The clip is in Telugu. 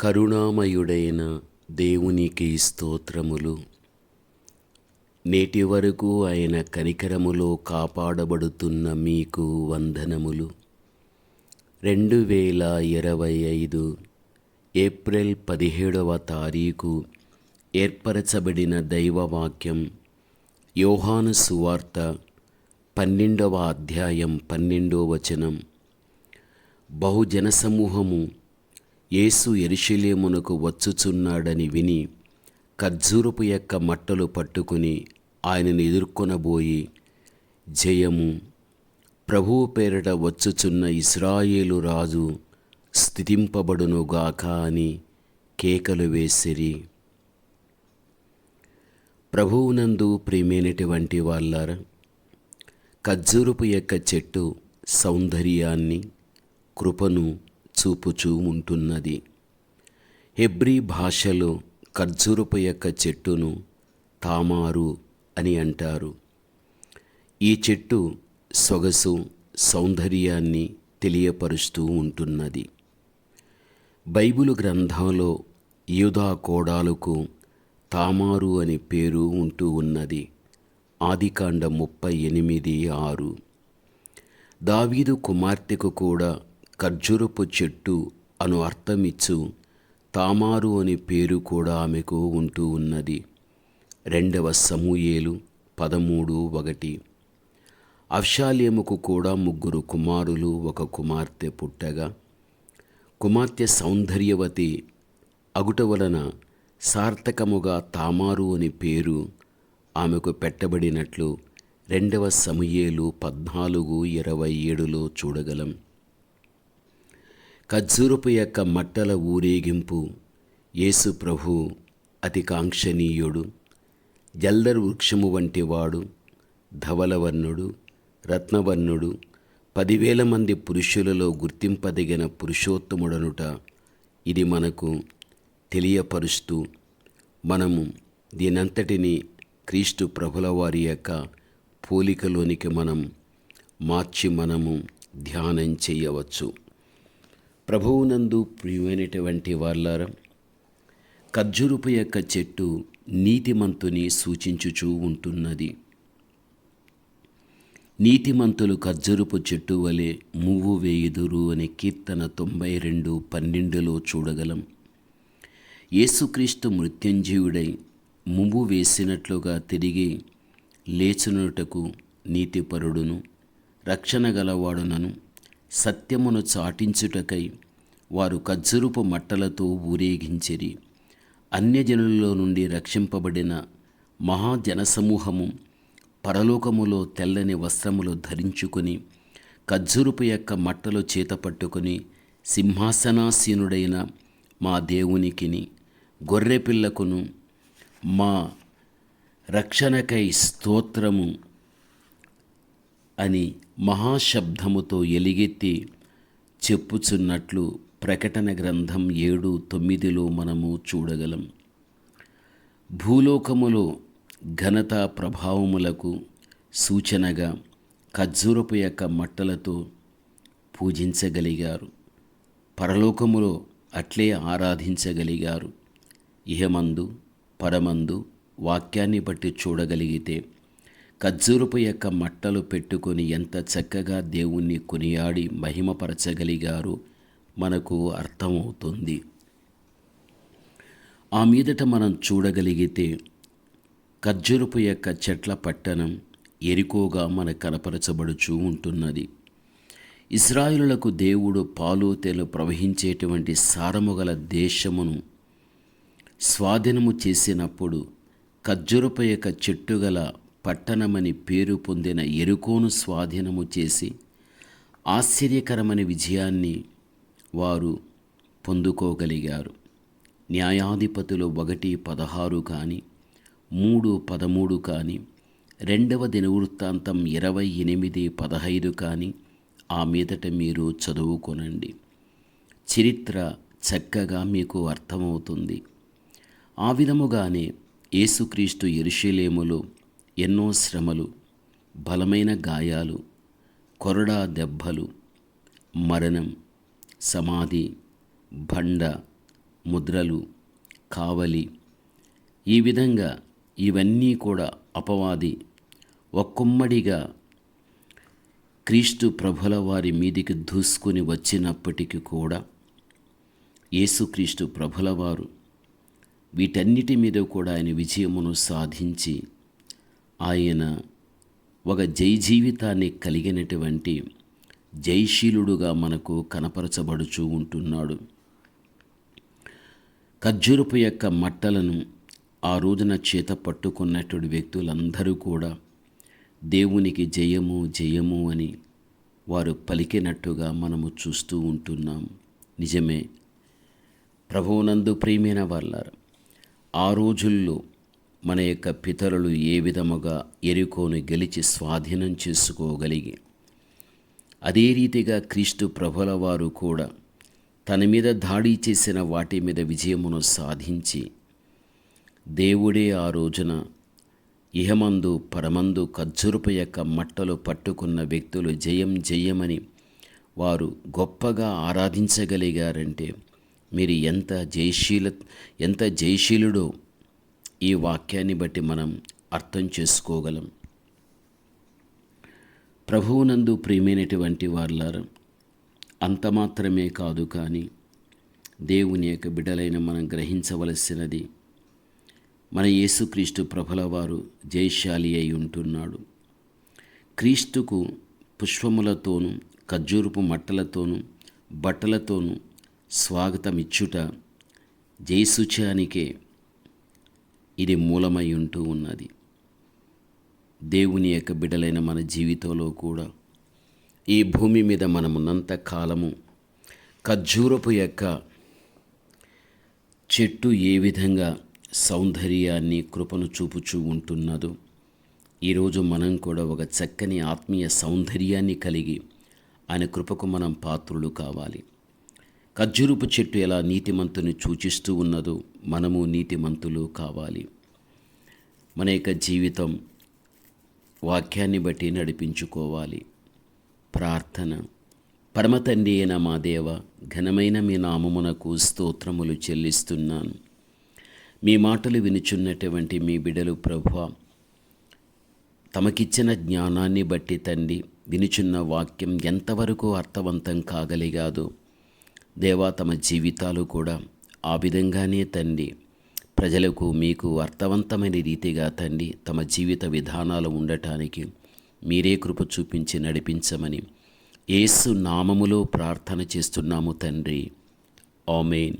కరుణామయుడైన దేవునికి స్తోత్రములు. నేటి వరకు ఆయన కనికరములో కాపాడబడుతున్న మీకు వందనములు. రెండు వేల ఇరవై ఐదు ఏప్రిల్ పదిహేడవ తారీఖు ఏర్పరచబడిన దైవవాక్యం యోహాను సువార్త పన్నెండవ అధ్యాయం పన్నెండవ వచనం. బహుజన సమూహము యేసు ఎరుషలేమునకు వచ్చుచున్నాడని విని ఖర్జూరపు యొక్క మట్టలు పట్టుకుని ఆయనను ఎదుర్కొనబోయి జయము ప్రభువు పేరిట వచ్చుచున్న ఇస్రాయేలు రాజు స్థితింపబడునుగాక అని కేకలు వేసిరి. ప్రభువునందు ప్రియమైనటువంటి వాళ్ళారా ఖర్జూరపు యొక్క చెట్టు సౌందర్యాన్ని కృపను చూపుచూ ఉంటున్నది హెబ్రీ భాషలో ఖర్జూరపు యొక్క చెట్టును తామారు అని అంటారు. ఈ చెట్టు సొగసు సౌందర్యాన్ని తెలియపరుస్తూ ఉంటున్నది. బైబిలు గ్రంథంలో యూదా కోడాలకు తామారు అని పేరు ఉంటూ ఉన్నది. ఆదికాండ ముప్పై ఎనిమిది ఆరు. దావీదు కుమార్తెకు కూడా ఖర్జూరపు చెట్టు అను అర్థమిచ్చు. తామారు అని పేరు కూడా ఆమెకు ఉంటూ ఉన్నది. రెండవ సమూయేలు పదమూడు ఒకటి. అఫ్షాలేముకు కూడా ముగ్గురు కుమారులు ఒక కుమార్తె పుట్టగా. కుమార్తె సౌందర్యవతి. అగుట వలన సార్థకముగా తామారు అని పేరు ఆమెకు పెట్టబడినట్లు రెండవ సమయేలు పద్నాలుగు ఇరవై ఏడులో చూడగలం. ఖర్జూరపు యొక్క మట్టల ఊరేగింపు. యేసు ప్రభు అతి కాంక్షణీయుడు జల్దర్ వృక్షము వంటి వాడు ధవలవర్ణుడు రత్నవర్ణుడు పదివేల మంది పురుషులలో గుర్తింపదగిన పురుషోత్తముడనుట ఇది మనకు తెలియపరుస్తూ మనము దీనంతటిని క్రీస్తు ప్రభుల వారి యొక్క పోలికలోనికి మనం మార్చి మనము ధ్యానం చేయవచ్చు. ప్రభువునందు ప్రియమైనటువంటి వాళ్ళారా ఖర్జురుపు యొక్క చెట్టు నీతిమంతుని సూచించుచూ ఉంటున్నది. నీతిమంతులు ఖర్జురుపు చెట్టు వలె మువ్వు వేయుదురు అనే కీర్తన తొంభై రెండు పన్నెండులో చూడగలం. యేసుక్రీస్తు మృత్యంజీవుడై మువ్వు వేసినట్లుగా తిరిగి లేచునుటకు నీతిపరుడును రక్షణ గలవాడునను. సత్యమును చాటించుటకై వారు ఖజ్జురుపు మట్టలతో ఊరేగించిరి. అన్యజనులలో నుండి రక్షింపబడిన మహాజనసమూహము పరలోకములో తెల్లని వస్త్రములు ధరించుకొని ఖజ్జురుపు యొక్క మట్టలు చేత పట్టుకొని సింహాసనాసీనుడైన మా దేవునికిని గొర్రెపిల్లకును మా రక్షణకై స్తోత్రము అని మహాశబ్దముతో ఎలిగెత్తి చెప్పుచున్నట్లు ప్రకటన గ్రంథం ఏడు తొమ్మిదిలో మనము చూడగలం. భూలోకములో ఘనత ప్రభావములకు సూచనగా ఖజ్జూరపు యొక్క మట్టలతో పూజించగలిగారు. పరలోకములో అట్లే ఆరాధించగలిగారు. ఇహమందు పరమందు వాక్యాన్ని బట్టి చూడగలిగితే ఖజ్జూరపు యొక్క మట్టలు పెట్టుకొని ఎంత చక్కగా దేవుణ్ణి కొనియాడి మహిమపరచగలిగారో మనకు అర్థమవుతుంది. ఆ మీదట మనం చూడగలిగితే ఖర్జూరపు యొక్క చెట్ల పట్టణం ఎరికోగా మనకు కనపరచబడుచూ ఉంటున్నది. ఇస్రాయిలులకు దేవుడు పాలు తేలు ప్రవహించేటువంటి సారము గల దేశమును స్వాధీనము చేసినప్పుడు ఖర్జూరపు యొక్క చెట్టు గల పట్టణమని పేరు పొందిన ఎరుకోను స్వాధీనము చేసి ఆశ్చర్యకరమైన విజయాన్ని వారు పొందుకోగలిగారు. న్యాయాధిపతులు ఒకటి పదహారు కానీ మూడు పదమూడు కానీ రెండవ దినవృత్తాంతం ఇరవై ఎనిమిది పదహైదు కానీ ఆ మీదట మీరు చదువుకొనండి. చరిత్ర చక్కగా మీకు అర్థమవుతుంది. ఆ విధముగానే యేసుక్రీస్తు ఎరుషలేములో ఎన్నో శ్రమలు బలమైన గాయాలు కొరడా దెబ్బలు మరణం సమాధి బండ ముద్రలు కావలి. ఈ విధంగా ఇవన్నీ కూడా అపవాది ఒక్కొమ్మడిగా క్రీస్తు ప్రభుల వారి మీదికి దూసుకుని వచ్చినప్పటికీ కూడా యేసుక్రీస్తు ప్రభుల వారు వీటన్నిటి మీద కూడా ఆయన విజయమును సాధించి ఆయన ఒక జై జీవితాన్ని కలిగినటువంటి జయశీలుడుగా మనకు కనపరచబడుచూ ఉంటున్నాడు. ఖర్జూరపు యొక్క మట్టలను ఆ రోజున చేత పట్టుకున్నటువంటి వ్యక్తులందరూ కూడా దేవునికి జయము జయము అని వారు పలికినట్టుగా మనము చూస్తూ ఉంటున్నాం. నిజమే. ప్రభువునందు ప్రియమైన వాళ్ళారు ఆ రోజుల్లో మన యొక్క పితరులు ఏ విధముగా ఎరుకోను గెలిచి స్వాధీనం చేసుకోగలిగి అదే రీతిగా క్రీస్తు ప్రభుల వారు కూడా తన మీద దాడి చేసిన వాటి మీద విజయమును సాధించి దేవుడే ఆ రోజున ఇహమందు పరమందు ఖర్జురుపు యొక్క మట్టలు పట్టుకున్న వ్యక్తులు జయం జయమని వారు గొప్పగా ఆరాధించగలిగారంటే మీరు ఎంత జయశీల ఎంత జయశీలుడో ఈ వాక్యాన్ని బట్టి మనం అర్థం చేసుకోగలం. ప్రభువునందు ప్రియమైనటువంటి వాళ్ళారు అంత మాత్రమే కాదు కానీ దేవుని యొక్క బిడలైన మనం గ్రహించవలసినది మన యేసుక్రీస్తు ప్రభుల వారు జయశాలి అయి ఉంటున్నాడు. క్రీస్తుకు పుష్పములతోనూ ఖర్జూరపు మట్టలతోనూ బట్టలతోనూ స్వాగతం ఇచ్చుట జయసూచానికే ఇది మూలమై ఉంటూ ఉన్నది. దేవుని యొక్క బిడలైన మన జీవితంలో కూడా ఈ భూమి మీద మనమున్నంత కాలము ఖర్జూరపు యొక్క చెట్టు ఏ విధంగా సౌందర్యాన్ని కృపను చూపుచూ ఉంటున్నదో ఈరోజు మనం కూడా ఒక చక్కని ఆత్మీయ సౌందర్యాన్ని కలిగి ఆయన కృపకు మనం పాత్రులు కావాలి. ఖర్జూరపు చెట్టు ఎలా నీతిమంతుని సూచిస్తూ ఉన్నదో మనము నీతిమంతులు కావాలి. మన యొక్క జీవితం వాక్యాన్ని బట్టి నడిపించుకోవాలి. ప్రార్థన. పరమతండి అయిన మా దేవ ఘనమైన మీ నామమునకు స్తోత్రములు చెల్లిస్తున్నాను. మీ మాటలు వినుచున్నటువంటి మీ బిడలు ప్రభు తమకిచ్చిన జ్ఞానాన్ని బట్టి తండి వినుచున్న వాక్యం ఎంతవరకు అర్థవంతం కాగలిగాదో దేవా తమ జీవితాలు కూడా ఆ విధంగానే తండి ప్రజలకు మీకు అర్థవంతమైన రీతిగా తండి తమ జీవిత విధానాలు ఉండటానికి మీరే కృప చూపించి నడిపించమని ఏసు నామములో ప్రార్థన చేస్తున్నాము తండ్రి. ఆమెన్.